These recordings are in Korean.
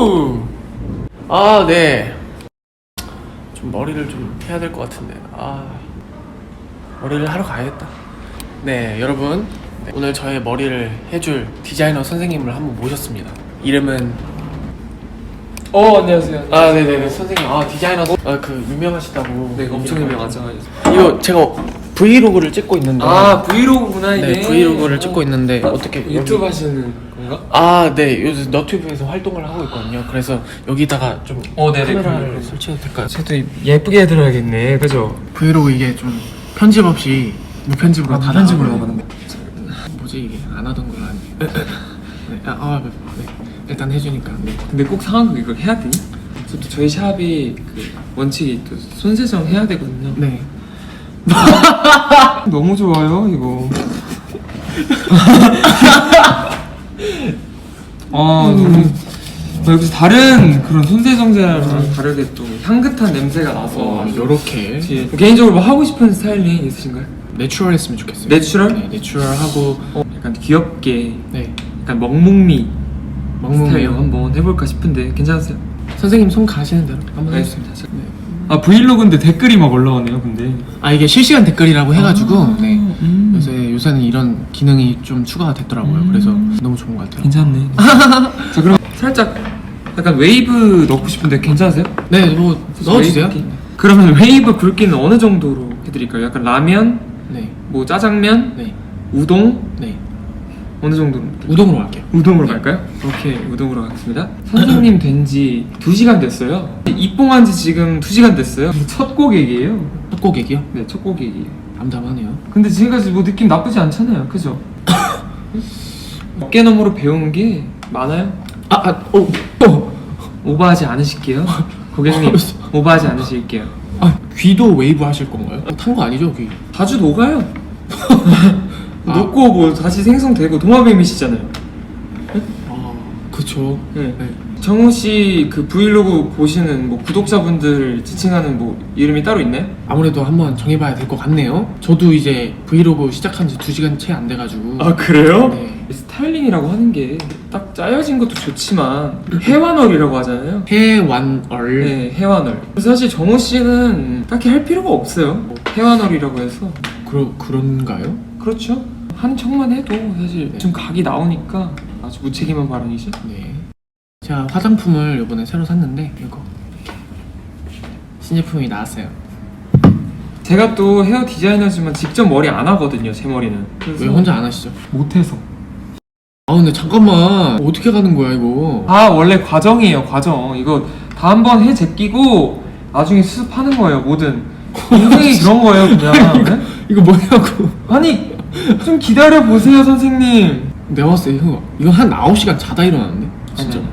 우! 아, 네. 좀 머리를 좀 해야 될 것 같은데. 아, 머리를 하러 가야겠다. 네, 여러분. 네, 오늘 저의 머리를 해줄 디자이너 선생님을 한번 모셨습니다. 이름은 어 안녕하세요. 아, 네네네 선생님. 아, 디자이너 아, 그 유명하시다고. 네 엄청 유명하죠. 이거 제가 브이로그를 찍고 있는데. 아 브이로그구나 이게. 네, 브이로그를 찍고 있는데 어떻게 유튜브 하시는 건가? 아, 네. 요즘 너튜브에서 활동을 하고 있거든요. 그래서 여기다가 좀 어, 네네. 카메라를 그럼- 설치해도 될까요? 저도 예쁘게 해드려야겠네. 그죠? 브이로그 이게 좀 편집 없이 무편집으로 아, 다 무편집으로 나가거든요. 뭐지 이게 안 하던 걸로 하네. 네, 아, 아, 네. 일단 해주니까. 네. 근데 꼭 상황극 이거 해야 되니? 또 저희 샵이 그 원칙이 또 손세정 해야 되거든요. 네. 너무 좋아요 이거. 아 너무 여기서 다른 그런 손세정제랑 다르게 또 향긋한 냄새가 나서 어, 요렇게 뒤에 개인적으로 뭐 하고 싶은 스타일링 있으신가요? 내추럴했으면 좋겠어요. 내추럴? 네, 내추럴하고 어, 약간 귀엽게 네. 약간 스타일로 먹먹이요. 한번 해볼까 싶은데 괜찮으세요? 선생님 손 가시는 대로 한번 해주세요. 알겠습니다. 네. 아 브이로그인데 댓글이 막 올라오네요 근데 아 이게 실시간 댓글이라고 해가지고 아, 네. 음. 요새 요새는 이런 기능이 좀 추가가 됐더라고요. 음. 그래서 너무 좋은 것 같아요. 괜찮네 자 그럼 살짝 약간 웨이브 넣고 싶은데 괜찮으세요? 네, 뭐 넣어주세요. 웨이브 굵기? 그러면 웨이브 굵기는 어느 정도로 해드릴까요? 약간 라면, 네, 뭐 짜장면, 네, 우동 네. 어느 정도로? 우동으로 갈게요. 우동으로 갈까요? 오케이 우동으로 가겠습니다 선생님 된 지 2시간 됐어요 입봉한 지 지금 2시간 됐어요 첫 고객이에요 첫 고객이요? 네첫 고객이에요 담담하네요. 근데 지금까지 뭐 느낌 나쁘지 않잖아요 그죠? 어깨너머로 배운 게 많아요? 아, 아, 어, 어. 오버하지 않으실게요 고객님 오버하지 않으실게요 아, 귀도 웨이브 하실 건가요? 탄거 아니죠, 귀? 자주 녹아요 아. 녹고 뭐 다시 생성되고 도마뱀이시잖아요 아, 그쵸. 네. 네. 정우 씨 그 브이로그 보시는 뭐 구독자분들 지칭하는 뭐 이름이 따로 있나요? 아무래도 한번 정해봐야 될 것 같네요. 저도 이제 브이로그 시작한 지 2시간 채 안 돼가지고. 아 그래요? 네. 스타일링이라고 하는 게 딱 짜여진 것도 좋지만 해완얼이라고 하잖아요. 해완얼. 네, 해완얼. 그래서 사실 정우 씨는 딱히 할 필요가 없어요. 뭐 해완얼이라고 해서 그러, 그런가요? 그렇죠. 한 척만 해도 사실 좀 각이 나오니까 아주 무책임한 발언이죠. 네. 제가 화장품을 이번에 새로 샀는데, 이거. 신제품이 나왔어요. 제가 또 헤어 디자이너지만 직접 머리 안 하거든요. 제 머리는. 왜 혼자 안 하시죠? 못해서. 아, 근데 잠깐만. 어떻게 가는 거야, 이거? 아 원래 과정이에요 과정 이거 다 한 번 해 제끼고 나중에 수습하는 거예요 뭐든 인생이 그런 거예요 그냥 네? 이거 뭐냐고. 아니 좀 기다려 보세요 선생님 내가 봤을 때 이거, 이거 한 9시간 자다 일어났는데? 진짜. 아니,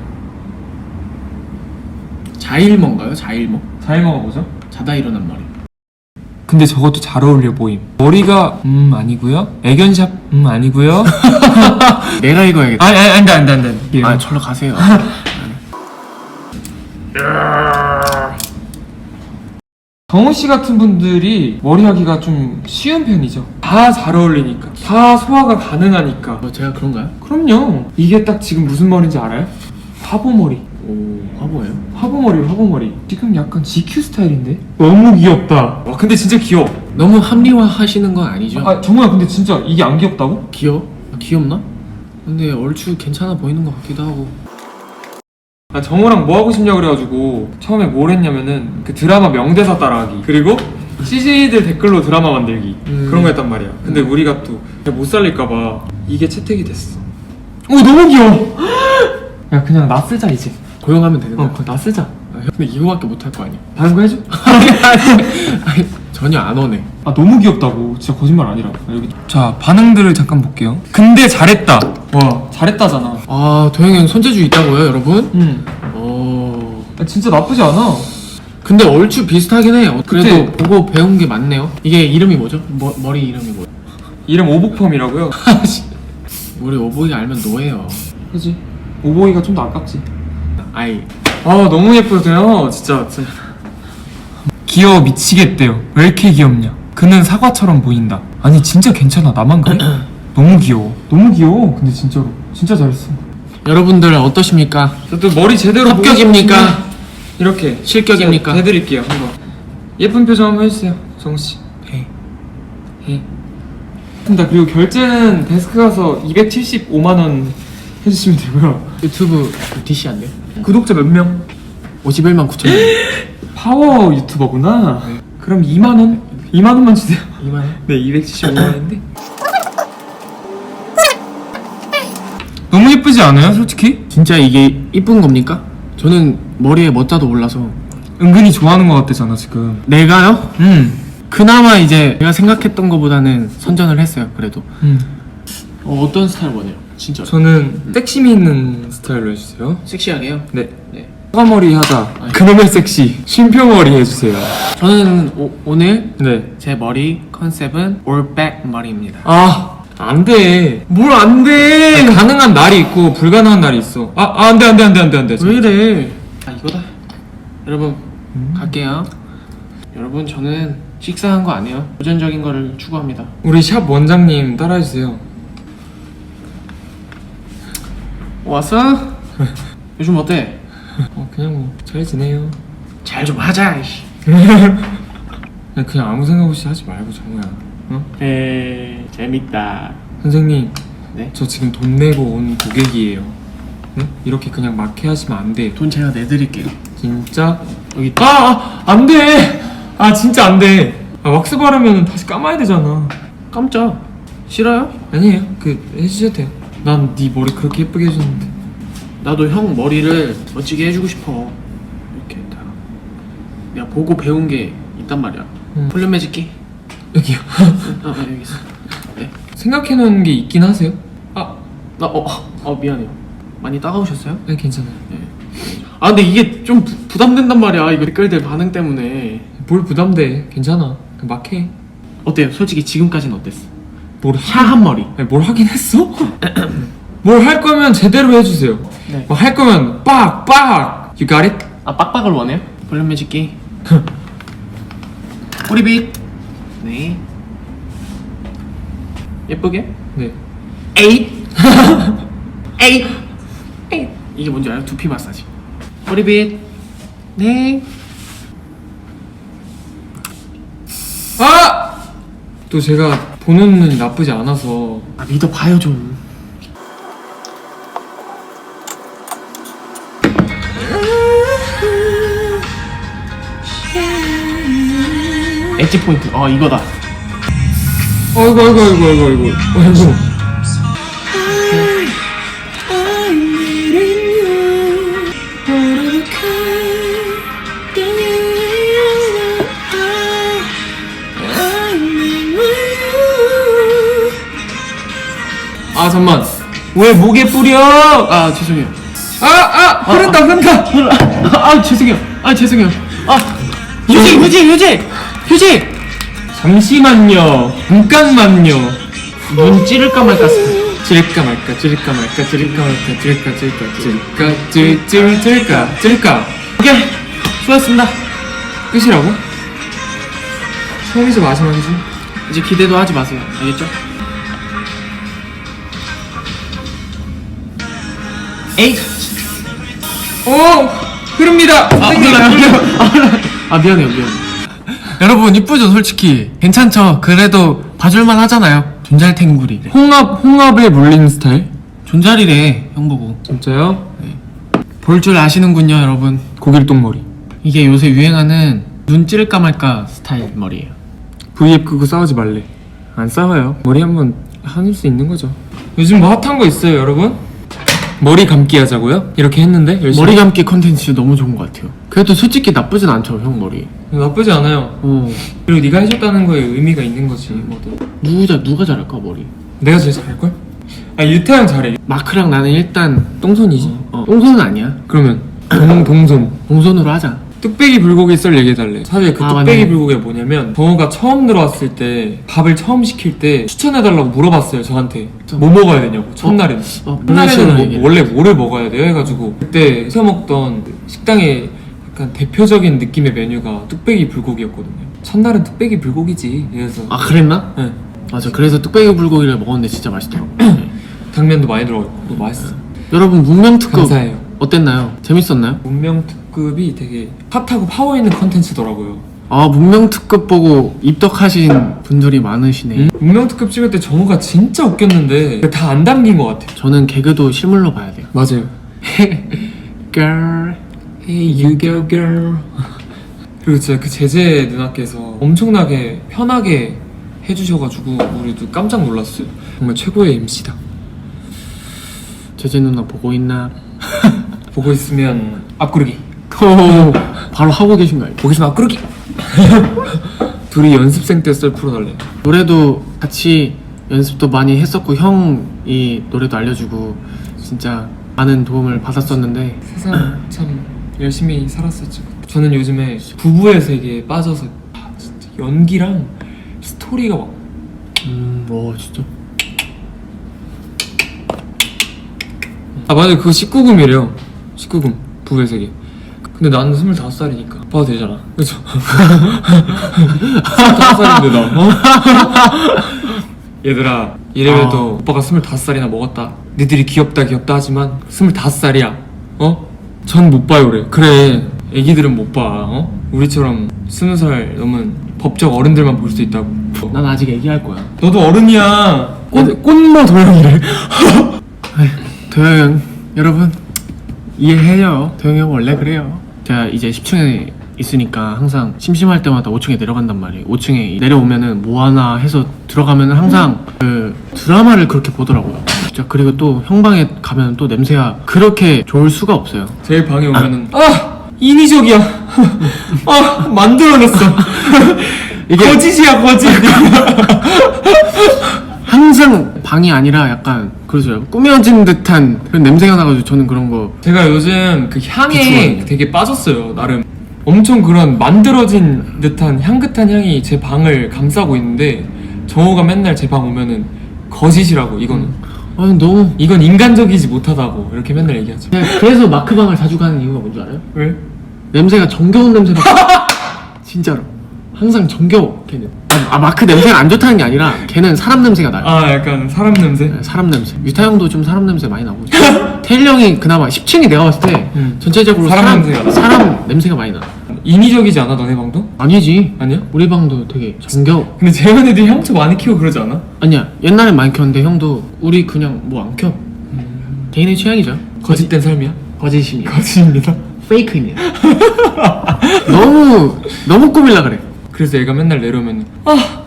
자일먹인가요? 자일먹? 잘 먹어보죠 자다 일어난 말이. 근데 저것도 잘 어울려 보임 머리가 음 아니고요 애견샵 음 아니고요 내가 이거 해야겠다. 아니 아니 안돼 안돼 안돼 아, 절로 가세요. 정우 씨 같은 분들이 머리하기가 좀 쉬운 편이죠 다 잘 어울리니까 다 소화가 가능하니까 뭐 제가 그런가요? 그럼요. 이게 딱 지금 무슨 머리인지 알아요? 화보머리. 오, 화보예요? 화보머리, 화보머리. 지금 약간 GQ 스타일인데? 너무 귀엽다. 와, 근데 진짜 귀여워. 너무 합리화 하시는 건 아니죠? 아, 정우야, 근데 진짜 이게 안 귀엽다고? 귀여워? 아, 귀엽나? 근데 얼추 괜찮아 보이는 것 같기도 하고. 아, 정우랑 뭐 하고 싶냐 그래가지고 처음에 뭘 했냐면은 그 드라마 명대사 따라하기. 그리고 CJ들 댓글로 드라마 만들기. 음. 그런 거 했단 말이야. 근데 우리가 또 못 살릴까봐 이게 채택이 됐어. 오, 너무 귀여워! 야, 그냥 나 쓰자, 이제. 고용하면 되는 거야? 어, 나 쓰자. 아, 근데 이거밖에 못 할 거 아니야? 다른 거 해줘? 아니, 전혀 안 오네. 아 너무 귀엽다고 진짜 거짓말 아니라 여기 자 반응들을 잠깐 볼게요 근데 잘했다 와 잘했다잖아 아, 도영이 형 손재주 있다고요, 여러분? 응 오. 아, 진짜 나쁘지 않아 근데 얼추 비슷하긴 해 요. 그래도 그치? 보고 배운 게 많네요. 이게 이름이 뭐죠? 머, 머리 이름이 뭐예요? 이름 오복펌이라고요 우리 오보이가 알면 노예요. 그지 오보이가 좀 더 아깝지 아이. 아 너무 예쁘세요 진짜, 귀여워 미치겠대요 왜 이렇게 귀엽냐 그는 사과처럼 보인다 아니 진짜 괜찮아 나만 그래? 너무 귀여워 너무 귀여워 근데 진짜로 진짜 잘했어 여러분들 어떠십니까? 저도 머리 제대로 합격입니까? 이렇게 실격입니까? 해드릴게요 한번 예쁜 표정 한번 해주세요 정우씨 네. 해다 그리고 결제는 데스크 가서 275만원 해주시면 되고요 유튜브 DC 안 돼요? 구독자 몇 명? 51만 9천 명. 파워 유튜버구나 그럼 2만 원? 2만 원만 주세요 2만 원? 네 275만 원인데 너무 예쁘지 않아요 솔직히? 진짜 이게 이쁜 겁니까? 저는 머리에 멋자도 몰라서 은근히 좋아하는 것 같았잖아 지금 내가요? 음. 그나마 이제 내가 생각했던 것보다는 선전을 했어요 그래도 음. 어, 어떤 스타일 원해요? 진짜 저는 섹시미 있는 스타일로 해주세요. 섹시하게요? 네. 네. 사과머리 하자. 그놈의 섹시. 쉼표머리 해주세요. 저는 오, 오늘 네. 제 머리 컨셉은 올백 머리입니다. 아, 안 돼. 뭘 안 돼. 가능한 날이 있고 불가능한 날이 있어. 아, 아, 안 돼, 안 돼, 안 돼, 안 돼, 안 돼. 왜 이래? 아 이거다. 여러분 갈게요. 여러분 저는 식사한 거 아니에요. 도전적인 거를 추구합니다. 우리 샵 원장님 따라해주세요. 왔어? 요즘 어때? 어, 그냥 뭐, 잘 지내요. 잘 좀 하자 이씨 그냥, 그냥 아무 생각 없이 하지 말고, 정우야. 어? 에 재밌다 선생님, 네? 저 지금 돈 내고 온 고객이에요. 네? 이렇게 그냥 막 해 하시면 안 돼. 돈 제가 내드릴게요 진짜? 여기 아, 아, 안 돼! 아, 진짜 안 돼. 아, 왁스 바르면 다시 감아야 되잖아. 깜짝 싫어요? 아니에요. 그, 해주셔도 돼요. 난 네 머리 그렇게 예쁘게 해주는데. 나도 형 머리를 멋지게 해주고 싶어 이렇게 다 내가 보고 배운 게 있단 말이야 음. 볼륨 매직기 여기요. 아, 아 여기 있어 네? 생각해놓은 게 있긴 하세요? 아, 나, 어, 어 미안해요 많이 따가우셨어요? 네, 괜찮아요. 아 근데 이게 좀 부, 부담된단 말이야 이거 댓글들 반응 때문에 뭘 부담돼? 괜찮아. 그냥 막 해. 어때요? 솔직히 지금까지는 어땠어? 뭘 샤한 머리 아니, 뭘 하긴 했어? 뭘 할 거면 제대로 해주세요. 네. 뭐 할 거면 빡! 빡! You got it? 아 빡빡을 원해요? 볼륨 매직기 꼬리빗 네 예쁘게 네. 에잇 에잇 에잇 이게 뭔지 알아요? 두피 마사지 꼬리빗 네 아! 또 제가 보는 눈이 나쁘지 않아서. 아 믿어봐요 좀. 엣지 포인트. 어 이거다. 아이고 아이고 아이고 아이고 아이고. 아이고 아 잠만. 왜 목에 뿌려? 아 죄송해요. 아아 흐른다 흐른다. 아, 아 죄송해요. 아 죄송해요. 아 휴지 휴지 휴지 휴지. 잠시만요. 잠깐만요. 눈 찌를까 말까 찌를까 말까 찌를까 말까 찌를까 말까 찌를까 찌를까 찌를까 찌를까 찌를까. 오케이. 수고하셨습니다. 끝이라고? 처음이자 마지막이지? 이제 기대도 하지 마세요. 알겠죠? 에이. 오 흐릅니다. 아, 선생님. 흘러요, 흘려. 흘러요. 아 미안해요 미안해요. 여러분 이쁘죠 솔직히? 괜찮죠? 그래도 봐줄만 하잖아요. 존잘 탱구리 홍합 홍합에 물린 스타일? 존잘이래 형 보고 진짜요? 볼 줄 아시는군요 여러분. 고길동 머리. 이게 요새 유행하는 눈 찌를까 말까 스타일 머리예요. V앱 끄고 싸우지 말래. 안 싸워요. 머리 한번 하늘 수 있는 거죠. 요즘 뭐 핫한 거 있어요 여러분? 머리 감기 하자고요? 이렇게 했는데 열심히? 머리 감기 컨텐츠 너무 좋은 것 같아요. 그래도 솔직히 나쁘진 않죠 형 머리. 나쁘지 않아요. 어. 그리고 네가 해줬다는 거에 의미가 있는 거지 뭐든. 누구 자 누가 잘할까 머리? 내가 제일 잘할걸? 아 유태양 잘해. 마크랑 나는 일단 똥손이지? 어, 똥손은 아니야. 그러면 동, 동손. 동손으로 하자 뚝배기 불고기 썰 얘기해달래 사실 그 아, 뚝배기 맞네. 불고기가 뭐냐면 정우가 처음 들어왔을 때 밥을 처음 시킬 때 추천해달라고 물어봤어요 저한테 뭐 먹어야 되냐고 첫날에는 어, 첫날에는 뭐, 얘기해. 원래 뭐를 먹어야 돼요 해가지고 그때 해서 먹던 식당의 약간 대표적인 느낌의 메뉴가 뚝배기 불고기였거든요 첫날은 뚝배기 불고기지 이래서 아 그랬나? 네. 맞아 그래서 뚝배기 불고기를 먹었는데 진짜 맛있더라고 당면도 많이 들어가 있고 맛있어 여러분 문명 특급 감사해요. 어땠나요? 재밌었나요? 문명 특급 이 되게 핫하고 파워 있는 컨텐츠더라고요. 아 문명 특급 보고 입덕하신 분들이 많으시네. 음? 문명 특급 찍을 때 정우가 진짜 웃겼는데 다 안 담긴 것 같아. 저는 개그도 실물로 봐야 돼요. 맞아요. girl. Hey you girl girl. 그리고 진짜 그 제재 누나께서 엄청나게 편하게 해주셔가지고 우리도 깜짝 놀랐어요. 정말 최고의 MC다. 제재 누나 보고 있나? 보고 있으면 앞구르기. 오, 바로 하고 계신 거 알죠? 보고 있으면 앞구르기. 둘이 연습생 때 썰 풀어달래. 노래도 같이 연습도 많이 했었고 형이 노래도 알려주고 진짜 많은 도움을 받았었는데 세상 참 열심히 살았었죠. 저는 요즘에 부부의 세계에 빠져서 아, 진짜 연기랑 스토리가 막 음뭐 진짜 아 맞아요 그거 19금이래요 19금 부부의 세계 근데 나는 25살이니까 봐도 되잖아. 그죠? 25살인데 나 어? 얘들아 이래봬도 아. 오빠가 25살이나 먹었다. 니들이 귀엽다 귀엽다 하지만 25살이야. 어? 전 못 봐요 그래. 그래 애기들은 못봐 어? 우리처럼 20살 넘은 법적 어른들만 볼 수 있다고. 난 아직 얘기할 거야. 너도 어른이야. 꽃, 꽃모 도영이래. 도영 형 여러분. 이해해요. 도영 형 원래 그래요 제가 이제 10층에 있으니까 항상 심심할 때마다 5층에 내려간단 말이에요. 5층에 내려오면은 뭐 하나 해서 들어가면은 항상 그 드라마를 그렇게 보더라고요. 진짜 그리고 또 형방에 가면 또 냄새가 그렇게 좋을 수가 없어요. 제일 방에 오면은 아! 인위적이야! 아! 만들어냈어! 이게- 거짓이야 거짓! 항상 방이 아니라 약간 그러죠 꾸며진 듯한 그런 냄새가 나가지고 저는 그런 거 제가 요즘 그 향에 비추어요. 되게 빠졌어요 나름 엄청 그런 만들어진 듯한 향긋한 향이 제 방을 감싸고 있는데 정호가 맨날 제 방 오면은 거짓이라고 이거는 아니 너무 이건 인간적이지 못하다고 이렇게 맨날 얘기하죠 그냥 그래서 마크방을 자주 가는 이유가 뭔지 알아요? 왜? 냄새가 정겨운 냄새가 진짜로 항상 정겨워 걔는. 아, 아, 마크 냄새가 안 좋다는 게 아니라 걔는 사람 냄새가 나요. 아 약간 사람 냄새? 네, 사람 냄새. 유타 형도 좀 사람 냄새 많이 나고. 테일 형이 그나마 10층이 내가 봤을 때 음. 전체적으로 사람 사람, 냄새가 나. 사람 냄새가 많이 나. 인위적이지 않아 너네 방도? 아니지. 아니야? 우리 방도 되게 정겨워. 근데 재현 애들이 형차 많이 키우고 그러지 않아? 아니야. 옛날엔 많이 켰는데 형도 우리 그냥 뭐 안켜 개인의 취향이죠. 거짓된 삶이야? 거짓입니다 거짓입니다. 페이크입니다 너무 너무 꾸밀라 그래 그래서 얘가 맨날 내려오면 아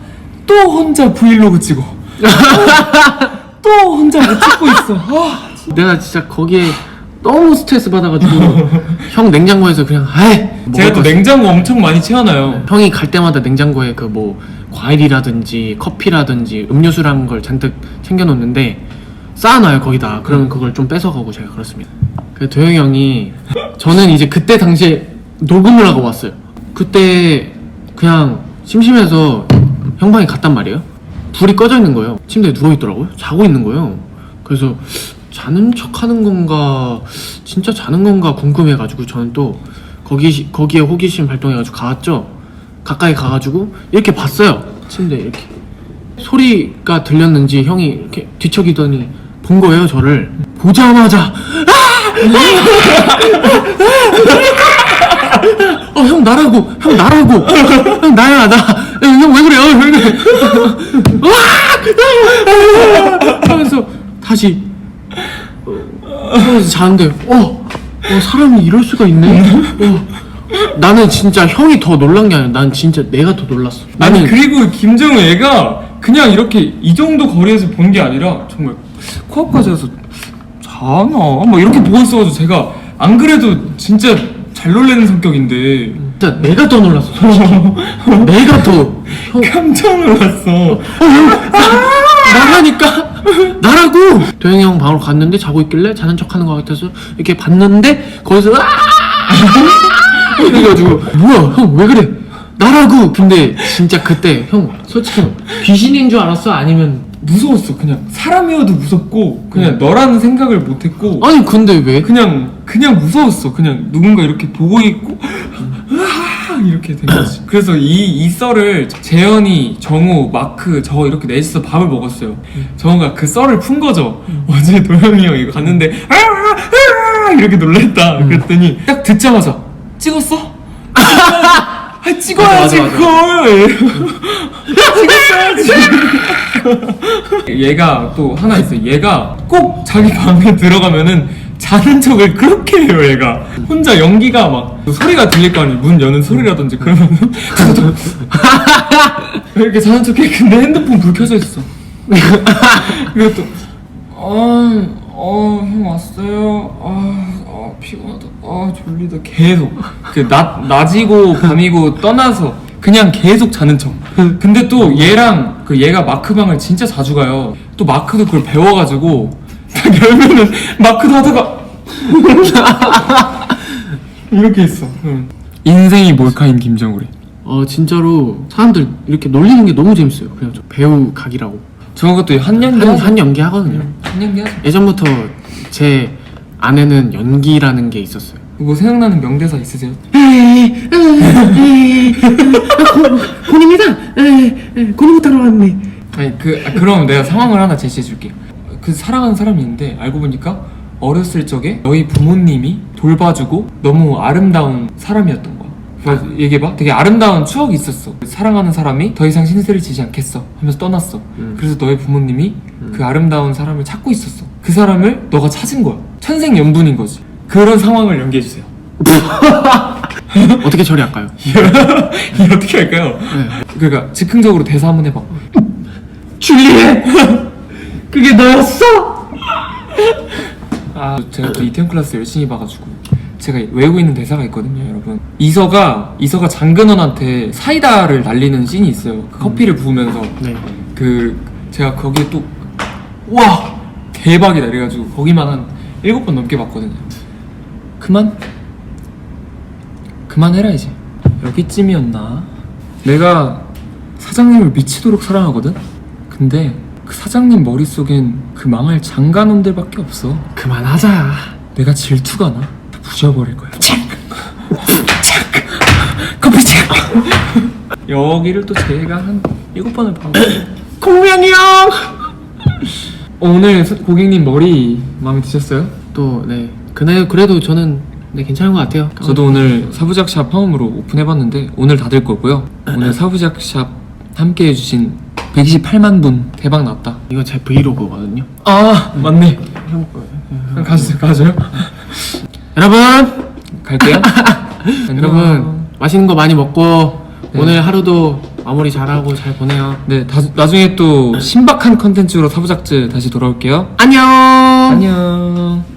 또 혼자 브이로그 찍어. 아, 또 혼자 뭐 찍고 있어. 아, 내가 진짜 거기에 너무 스트레스 받아가지고 형 냉장고에서 그냥 아이 제가 또 냉장고 엄청 많이 채워놔요. 형이 갈 때마다 냉장고에 그 뭐 과일이라든지 커피라든지 음료수라는 걸 잔뜩 챙겨놓는데 쌓아놔요 거기다. 그러면 그걸 좀 뺏어가고 제가 그렇습니다. 그 도영이 형이 저는 이제 그때 당시에 녹음을 하고 왔어요. 그때 그냥 심심해서 형방에 갔단 말이에요 불이 꺼져 있는 거예요 침대에 누워 있더라고요 자고 있는 거예요 그래서 자는 척 하는 건가 진짜 자는 건가 궁금해가지고 저는 또 거기 거기에 호기심 발동해가지고 가왔죠 가까이 가가지고 이렇게 봤어요 침대 이렇게 소리가 들렸는지 형이 이렇게 뒤척이더니 본 거예요 저를 보자마자 어 형 나라고 형 나라고. 형 나야 나형 왜 그래요? 왜 그래 와! 하면서 다시 어, 하면서 자는데 어, 어 사람이 이럴 수가 있네. 어, 나는 진짜 형이 더 놀란 게 아니라 난 진짜 내가 더 놀랐어. 아니 나는 그리고 김정우 얘가 그냥 이렇게 이 정도 거리에서 본 게 아니라 정말 코앞까지 가서 자나? 막 이렇게 보고 있어가지고 제가 안 그래도 진짜 잘 놀래는 성격인데. 진짜 내가 더 놀랐어 솔직히. 내가 더. 형, 깜짝 놀랐어. 나라니까? 나라고? 도영이 형 방으로 갔는데 자고 있길래 자는 척하는 것 같아서 이렇게 봤는데 거기서 아! 이래가지고 뭐야 형 왜 그래? 나라고! 근데 진짜 그때 형 솔직히 귀신인 줄 알았어? 아니면 무서웠어 그냥 사람이어도 무섭고 그냥 너라는 생각을 못했고 아니 근데 왜 그냥 그냥 무서웠어 그냥 누군가 이렇게 보고 있고 으아 이렇게 된 거지. 그래서 이, 이 썰을 재현이, 정우, 마크, 저 이렇게 넷이서 밥을 먹었어요. 정우가 그 썰을 푼 거죠. 어제 도영이 형 이거 갔는데 아, 아, 아, 이렇게 놀랬다. 그랬더니 딱 듣자마자 찍었어? 아, 찍어야지 맞아, 맞아, 그걸. 찍었어야지. 얘가 또 하나 있어. 요 얘가 꼭 자기 방에 들어가면은 자는 척을 그렇게 해요. 얘가 혼자 연기가 막 소리가 들릴 거 아니에요. 문 여는 소리라든지 그러면은 이렇게 자는 척해. 근데 핸드폰 불 켜져 있어. 그리고 또 어, 어, 형 왔어요. 아, 아 피곤하다. 아, 졸리다. 계속. 그, 낮, 낮이고, 밤이고, 떠나서, 그냥 계속 자는 척. 근데 또 얘랑, 그 얘가 마크방을 진짜 자주 가요. 또 마크도 그걸 배워가지고, 딱 열면은, 마크도 하다가, 이렇게 있어. 응. 인생이 몰카인 김정우리. 어 진짜로 사람들 이렇게 놀리는 게 너무 재밌어요. 그래가지고 배우 각이라고 정우가 또 한연기 한. 한 연기 하거든요. 한 연기 하죠. 예전부터 제 안에는 연기라는 게 있었어요. 뭐 생각나는 명대사 있으세요? 곤입니다. 곤이 타러 왔네. 아니 그 아, 그럼 내가 상황을 하나 제시해 줄게. 그 사랑하는 사람이 있는데 알고 보니까 어렸을 적에 너희 부모님이 돌봐주고 너무 아름다운 사람이었던 거야. 그래서 얘기해봐. 되게 아름다운 추억이 있었어. 사랑하는 사람이 더 이상 신세를 지지 않겠어 하면서 떠났어. 음. 그래서 너희 부모님이 그 아름다운 사람을 찾고 있었어. 그 사람을 너가 찾은 거야. 천생연분인 거지. 그런 상황을 연기해 주세요. 어떻게 처리할까요? 이게 어떻게 할까요? 그러니까 즉흥적으로 대사 한번 해봐. 줄리엣. 그게 너였어? 아 제가 또 이태원 클래스 열심히 봐가지고 제가 외우고 있는 대사가 있거든요 여러분 이서가 이서가 장근원한테 사이다를 날리는 씬이 있어요 그 커피를 부으면서 네. 그 제가 거기에 또 와 대박이다 이래가지고 거기만 한 일곱 번 넘게 봤거든요 그만 그만해라 이제 여기쯤이었나 내가 사장님을 미치도록 사랑하거든 근데 그 사장님 머릿속엔 그 망할 장관놈들밖에 없어 그만하자. 내가 질투가 나 부셔버릴 거야 착! 착! 커피 착! 여기를 또 제가 한 일곱 번을 봐고 공명이 형. 어, 오늘 서- 고객님 머리 마음에 드셨어요? 또 네. 그날 그래도 저는 네 괜찮은 것 같아요. 저도 오늘 사부작샵 처음으로 오픈해봤는데 오늘 닫을 거고요 오늘 사부작샵 함께 해주신 128만 분 대박 났다 이거 제 브이로그거든요. 아 맞네 그럼 가주세요 가져요 여러분, 갈게요 여러분 맛있는 거 많이 먹고 네. 오늘 하루도 마무리 잘하고 잘 보내요. 네 다, 나중에 또 신박한 컨텐츠로 사부작즈 다시 돌아올게요 안녕. 안녕